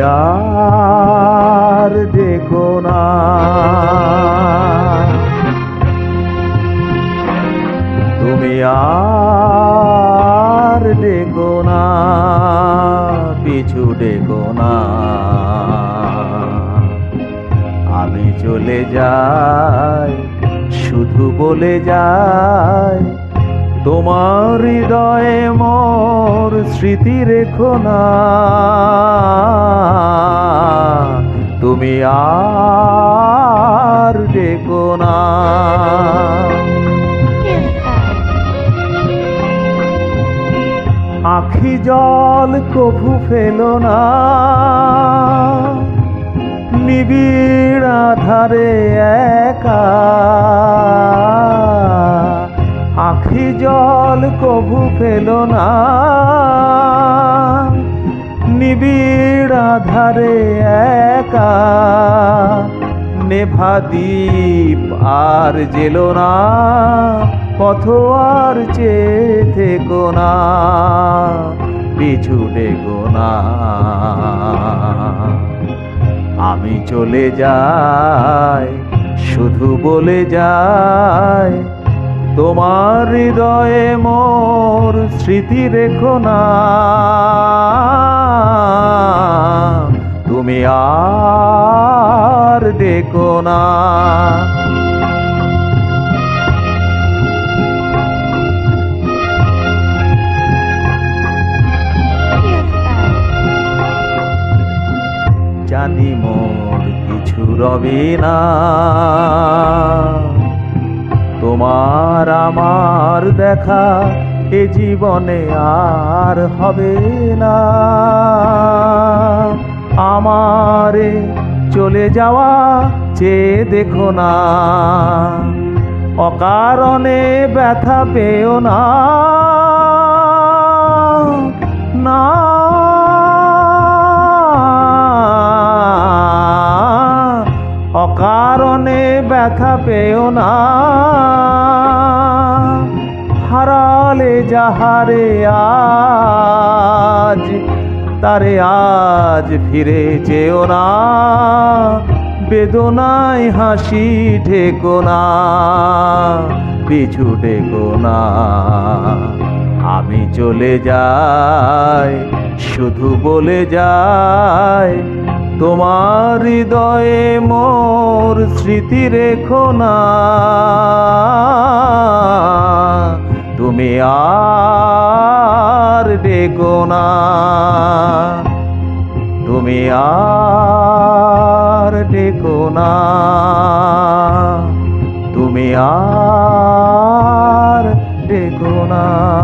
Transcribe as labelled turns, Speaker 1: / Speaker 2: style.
Speaker 1: আর দেখো না। তুমি আর দেখো না, পিছু দেখো না। আমি চলে যাই, শুধু বলে যায় তোমার হৃদয়ে মোর স্মৃতি রেখো না। তুমি আর ডেকো না। আখি জল কভু ফেলো না। নিবিড় আধারে একা। আখি জল কভু ফেলো না। নিবিড় আধারে একা। নেভা দ্বীপ আর জেলো না। পথ আর চেয়ে থেকো না। পিছু ডেকো না। আমি চলে যাই, শুধু বলে যাই তোমার হৃদয়ে মোর স্মৃতি রেখো না। তুমি আর ডেকো না। জানি মোর কিছু রবে না। তোমার আমার দেখা এ জীবনে আর হবে না। আমারে চলে যাওয়া চেয়ে দেখো না। অকারণে ব্যথা পেও না। না ব্যথা পেও না। হারালে যাহারে আজ, তারে আজ ফিরে যেও না। বেদনায় হাসি ঢেকো না, পিছু ডেকো না। আমি চলে যাই, শুধু বলে যাই তোমার হৃদয়ে মোর স্মৃতি রেখো না। তুমি আর ডেকো না। তুমি আর ডেকো না। তুমি আর ডেকো না।